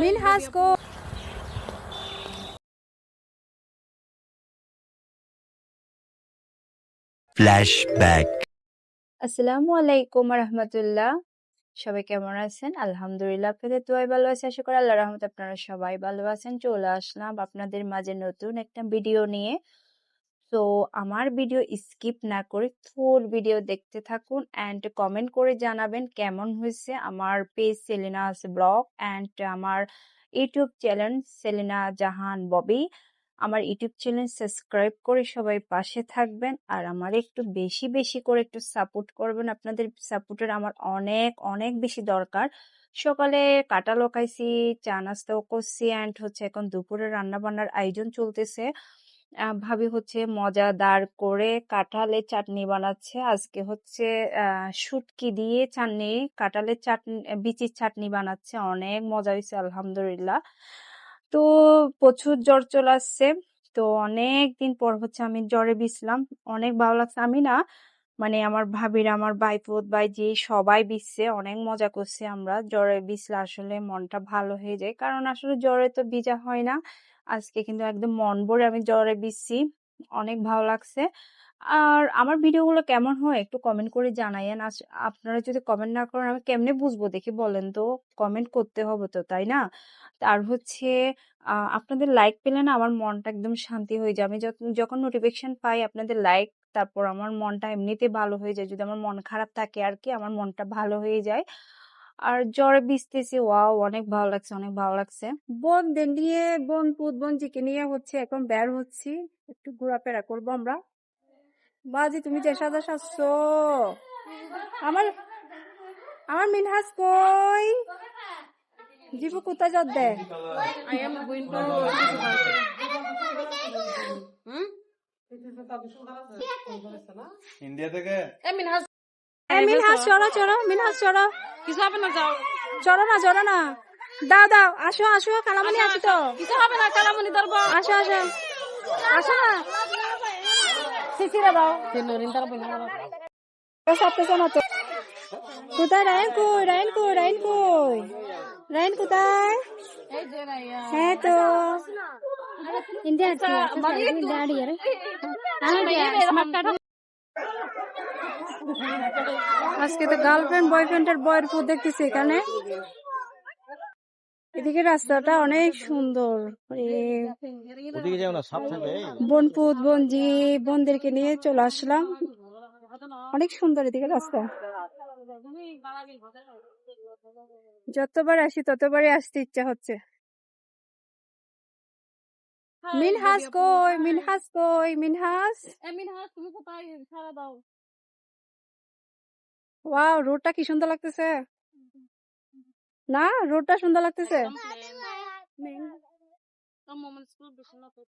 মিনহাস কো flashback আসসালামু আলাইকুম রহমতুল্লাহ। সবাই কেমন আছেন? আলহামদুলিল্লাহ আপনাদের দোয়াই ভালো আছে। আশা করি আল্লাহ রহমত আপনারা সবাই ভালো আছেন। চলে আসলাম আপনাদের মাঝে নতুন একটা ভিডিও নিয়ে। তো আমার ভিডিও স্কিপ না করে ফুল ভিডিও দেখতে থাকুন অ্যান্ড কমেন্ট করে জানাবেন কেমন হয়েছে আমার পেজ সেলিনাস ব্লগ অ্যান্ড আমার ইউটিউব চ্যানেল সেলিনা জাহান ববি। আমার ইউটিউব চ্যানেল সাবস্ক্রাইব করে সবাই পাশে থাকবেন আর আমার একটু বেশি বেশি করে একটু সাপোর্ট করবেন। আপনাদের সাপোর্টের আমার অনেক অনেক বেশি দরকার। সকালে কাঁঠাল খাইছি চা নাস্তাও করছি অ্যান্ড হচ্ছে এখন দুপুরে রান্না বান্নার আয়োজন চলতেছে। ভাবি হচ্ছে মজাদার করে কাঁঠালের চাটনি বানাচ্ছে। আজকে হচ্ছে শুটকি দিয়ে চাটনি, কাঁঠালের চাটনি, বিচির চাটনি বানাচ্ছে। অনেক মজা হয়েছে আলহামদুলিল্লাহ। তো প্রচুর জ্বর চলে আসছে। তো অনেক দিন পর হচ্ছে আমি জ্বরে বিছলাম অনেক ভালো লাগছে। আমি না মানে আমার ভাবির, আমার ভাইপোত, ভাইজি সবাই বিছছে অনেক মজা করছে আমরা। জ্বরে বিছলে আসলে মনটা ভালো হয়ে যায়। কারণ আসলে জ্বরে তো ভিজা হয় না। আজকে কিন্তু একদম মন ভরে আমি জ্বরে বিছছি অনেক ভালো লাগছে। আর আমার ভিডিওগুলো কেমন হয় একটু কমেন্ট করে জানাইয়েন। আপনারা যদি কমেন্ট না করেন, আমি কেমনে বুঝব? দেখি বলেন তো কমেন্ট করতে হবে তো, তাই না? আর হচ্ছে আপনাদের লাইক পেলে না আমার মনটা একদম শান্তি হয়ে যায়। আমি যখন নোটিফিকেশন পাই আপনাদের লাইক তারপর আমার মনটা এমনিতে ভালো হয়ে যায়। যদি আমার মন খারাপ থাকে আর কি, আমার মনটা ভালো হয়ে যায়। আর জ্বরে ভিজতেছি ওয়াও অনেক ভালো লাগছে অনেক ভালো লাগছে। বোনদের নিয়ে বোন পুত বোন জিকে নিয়ে হচ্ছে এখন বের হচ্ছি। একটু ঘোরাফেরা করব আমরা। বাজি তুমি যে সাদা সাজছো। আমার আমার মিনহাস কই? জীবু কোথায় যত দে? ইন্ডিয়া থেকে? mean, মিনহাস চলো চলো মিনহাস চলো। কিছু হবে না যাও। চলো না চলো না। দাও দাও। আসো আসো কালামনি আসো তো। কিছু হবে না কালামনি ধরবো। আসো আসো। আসো না। সিসিরে দাও। নরিন না সাপতেছে না তো কোথায় রায়ন কই রায়ন কই রায়ন কই? রায়ন কোথায়? হ্যাঁ তো। ইন্ডিয়া আজকে তো গার্লফ্রেন্ড বয়ফ্রেন্ডের বয়ের ফুড দেখতেছি এখানে। এদিকে রাস্তাটা অনেক সুন্দর। বনপুত বনজি বোনদেরকে নিয়ে চলে আসলাম। অনেক সুন্দর এদিকে রাস্তা। যতবার আসি ততবারই আসতে ইচ্ছা হচ্ছে। মিনহাস কই মিনহাস কই মিনহাস? এমিন হাস তুমি কোথায়? সারা দাও। ওয়াও রোডটা কি সুন্দর লাগতেছে? না রোডটা সুন্দর লাগতেছে? মোমেন্ট স্কুল বেশি না তো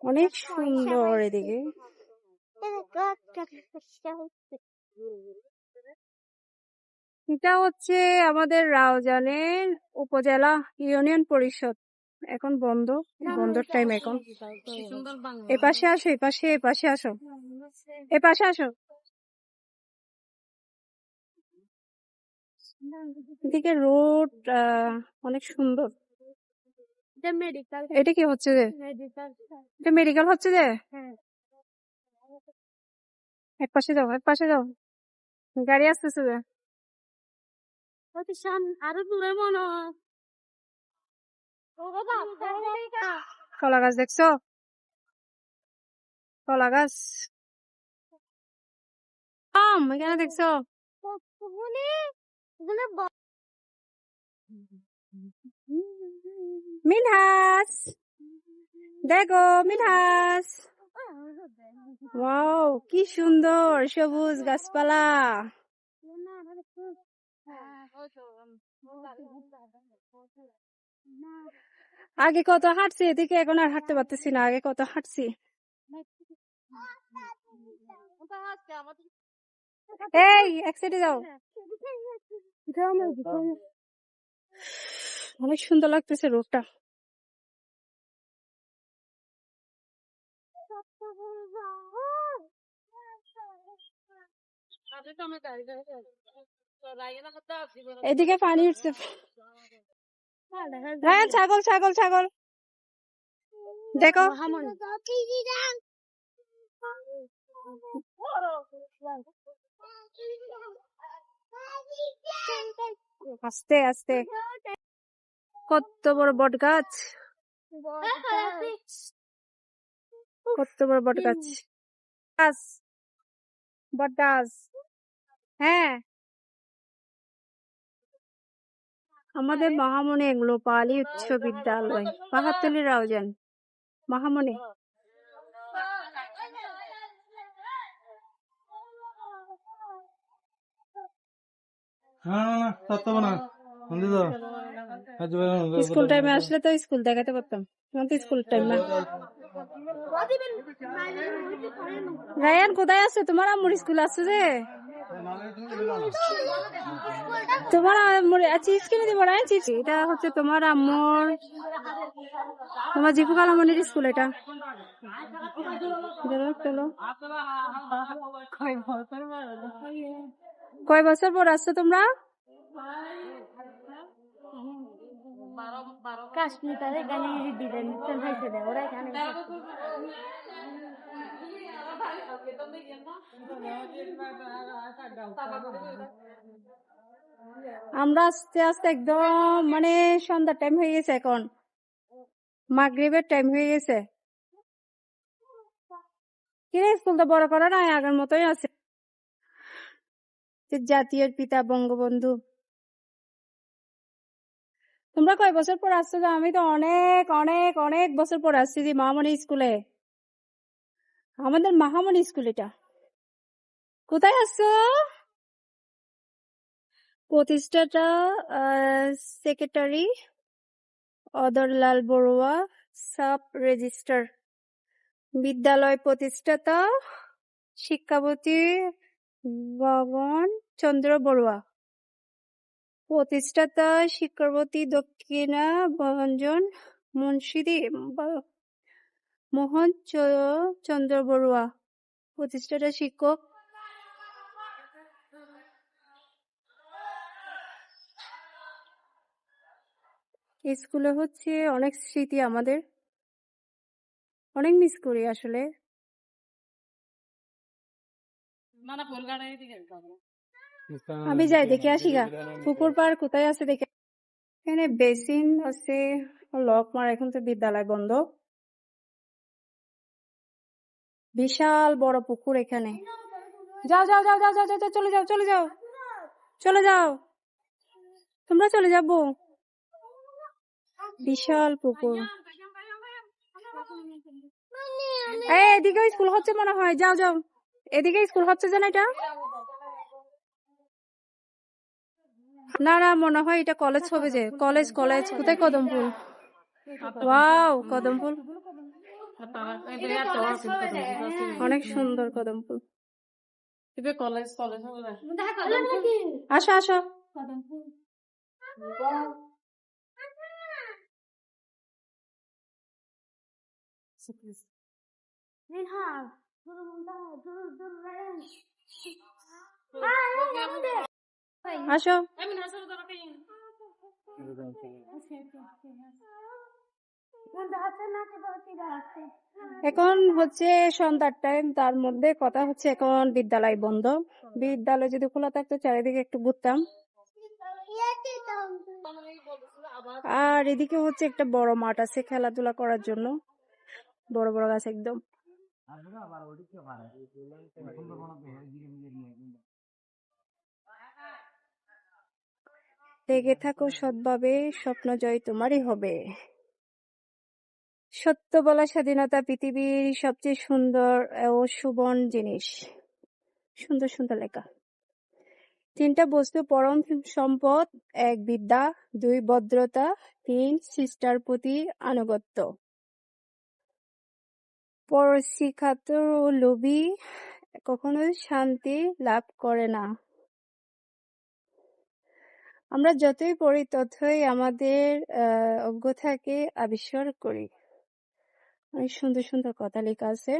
অনেক সুন্দর এদিকে। এটা হচ্ছে আমাদের রাউজানের উপজেলা ইউনিয়ন পরিষদ। এখন বন্ধ বন্ধর টাইম এখন। কি সুন্দর বাংলা এ পাশে আসো এ পাশে এ পাশে আসো। এ পাশে আসো। এদিকে রোড অনেক সুন্দর। এটা কি হচ্ছে যে? এটা মেডিকেল হচ্ছে যে? হ্যাঁ। এক পাশে যাও এক পাশে যাও। গাড়ি আসতেছে যে। আরও দূরে মনে হয়। কলা গাছ দেখছ কলা গাছ আম এখানে দেখছ মিনহাস দেখো মিনহাস ওয়াও কি সুন্দর সবুজ গাছপালা আগে কত হাঁটছি এদিকে এখন আর হাঁটতে পারতেছি না আগে কত হাঁটছি। এই এক সাইডে যাও। অনেক সুন্দর লাগতেছে রোডটা। এদিকে পানি উঠছে। রায়ান ছাগল ছাগল ছাগল। দেখো। আস্তে আস্তে। কত বড় বট গাছ। কত বড় বট গাছ গাছ। বট গাছ। হ্যাঁ। আমাদের মহামণি এগুলো পালি উচ্চ বিদ্যালয় পাহাড়তলি রাউজান মহামণি হ্যাঁ। স্কুল টাইমে আসলে তো স্কুল দেখাতে পারতাম। এখন তো স্কুল টাইম না। রায়ান কোথায় আছে? তোমার আম্মুর স্কুল আছে যে? তোমার আম্মুর চিপস কিনে দিব রায়ান চিপস এটা হচ্ছে তোমার আম্মুর তোমার জিপু কালামনির স্কুল এটা। চলো, কয় বছর পর আসছো তোমরা? কাশ্মীর এখানে ডিজাইন ডিজাইন হয়েছে দেয় ওরা এখানে আমরা আস্তে আস্তে একদম মানে সন্ধ্যার টাইম হয়ে গেছে এখন। মাগরিবের টাইম হয়ে গেছে। কিরে স্কুল তো বড় করা নাই আগের মতোই আছে। জাতীয় পিতা বঙ্গবন্ধু। তোমরা কয় বছর পর আসছো? যে আমি তো অনেক অনেক অনেক বছর পর আসছি যে মামনি স্কুলে। আমাদের মাহামণি স্কুল এটা। কোথায় আসছো প্রতিষ্ঠাতা secretary Adarlal Barua sub registrar বিদ্যালয় প্রতিষ্ঠাতা, শিক্ষাপতি গগন চন্দ্র বড়ুয়া। প্রতিষ্ঠাতা, শিক্ষাপতি দক্ষিণা ভঞ্জন মুন্সিদি মোহন চন্দ্র বড়ুয়া প্রতিষ্ঠাতা শিক্ষক স্কুলে হচ্ছে অনেক স্মৃতি আমাদের। অনেক মিস করি আসলে। আমি যাই দেখে আসি গা। পুকুর পার কোথায় আছে দেখে। এখানে বেসিন আছে লক মার এখন তো বিদ্যালয় বন্ধ। বিশাল বড় পুকুর এখানে। যাও যাও যাও যাও যাও যাও, চলে যাও চলে যাও। চলে যাও। তোমরা চলে যাব। বিশাল পুকুর। এদিকে স্কুল হচ্ছে মনে হয়। যাও যাও। এদিকে স্কুল হচ্ছে যে না এটা। না না মনে হয় এটা কলেজ হবে যে। College college. কোথায় কদম ফুল ওয়াও কদম ফুল অনেক সুন্দর কদম ফুল কলেজ কলেজ হবে আসো আসো। আসো। আমি নাসার দরকার এখন হচ্ছে সন্ধ্যার টাইম তার মধ্যে কথা হচ্ছে এখন বিদ্যালয় বন্ধ। বিদ্যালয় যদি খোলা থাকতো, চারিদিকে একটু ঘুরতাম। আর এদিকে হচ্ছে একটা বড় মাঠ আছে খেলাধুলা করার জন্য। বড় বড় গাছ একদম। লেগে থাকো সৎভাবে স্বপ্ন জয় তোমারই হবে। সত্য বলা স্বাধীনতা পৃথিবীর সবচেয়ে সুন্দর ও সুবর্ণ জিনিস। সুন্দর সুন্দর লেখা। তিনটা বস্তু, পরম সম্পদ, এক বিদ্যা, দুই ভদ্রতা, তিন সিস্টার প্রতি আনুগত্য। পরশিখাতুর ও লোভী কখনো শান্তি লাভ করে না। আমরা যতই পড়ি, ততই আমাদের অজ্ঞতাকে আবিষ্কার করি। অনেক সুন্দর সুন্দর কথা লেখা আছে।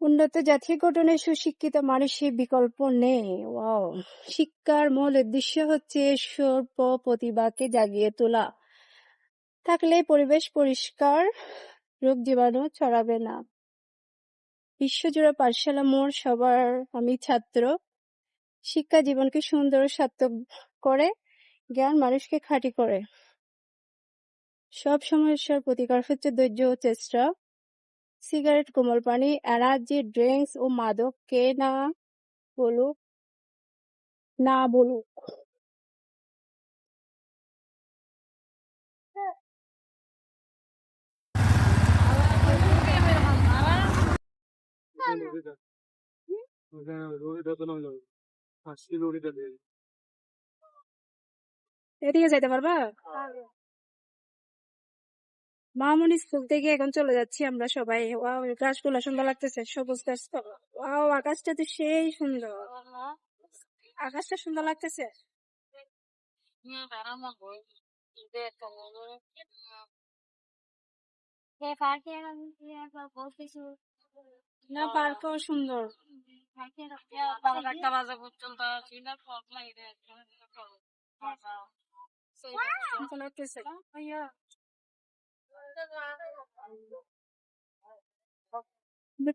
উন্নত জাতি গঠনে সুশিক্ষিত মানুষের বিকল্প নেই। ওয়াও, শিক্ষার মূল উদ্দেশ্য হচ্ছে সর্ব প্রতিভাকে জাগিয়ে তোলা। থাকলে পরিবেশ পরিষ্কার, রোগ জীবাণু ছড়াবে না। বিশ্বজুড়ে পাঠশালা মোড় সবার, আমি ছাত্র। শিক্ষা জীবনকে সুন্দর সার্থক করে, জ্ঞান মানুষকে খাঁটি করে। সব সমস্যার প্রতিকার হচ্ছে ধৈর্য ও চেষ্টা। সিগারেট কোমল পানি এনার্জি ড্রিঙ্কস ও মাদক কে না বলুক না বলুক। এদিকে যাইতে পারবা? মামুনি স্কুল থেকে এখন চলে যাচ্ছি আমরা সবাই। ওয়াও গাছগুলো সুন্দর লাগতেছে সবুজ গাছ তো। ওয়াও আকাশটা তো সেই সুন্দর। আকাশটা সুন্দর লাগতেছে। না পার্কও পর্যন্ত সুন্দর লাগতেছে।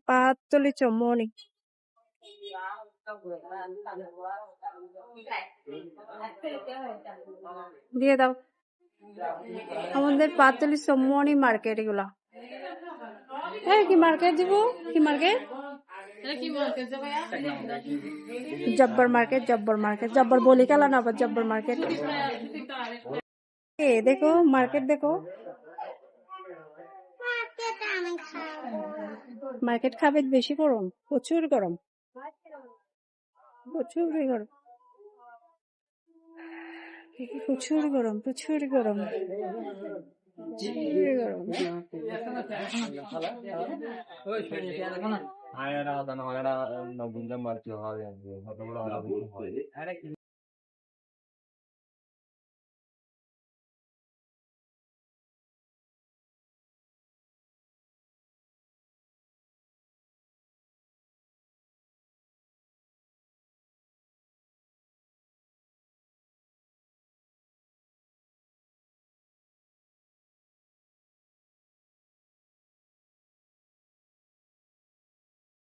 পাতলি চমনি দিয়ে দাও আমাদের পাতলি চমনি মার্কেট এগুলা হ্যাঁ কি মার্কেট দিব কি মার্কেট জব্বর মার্কেট জব্বর মার্কেট জব্বর বলি কালা না আবার জব্বর মার্কেট এ দেখো মার্কেট দেখো মার্কেট খাবে বেশি গরম, প্রচুর গরম। প্রচুর গরম। প্রচুর গরম প্রচুর গরম। প্রচুর গরম আয়রা দানা আয়রা নবুন্দা মারতে হবে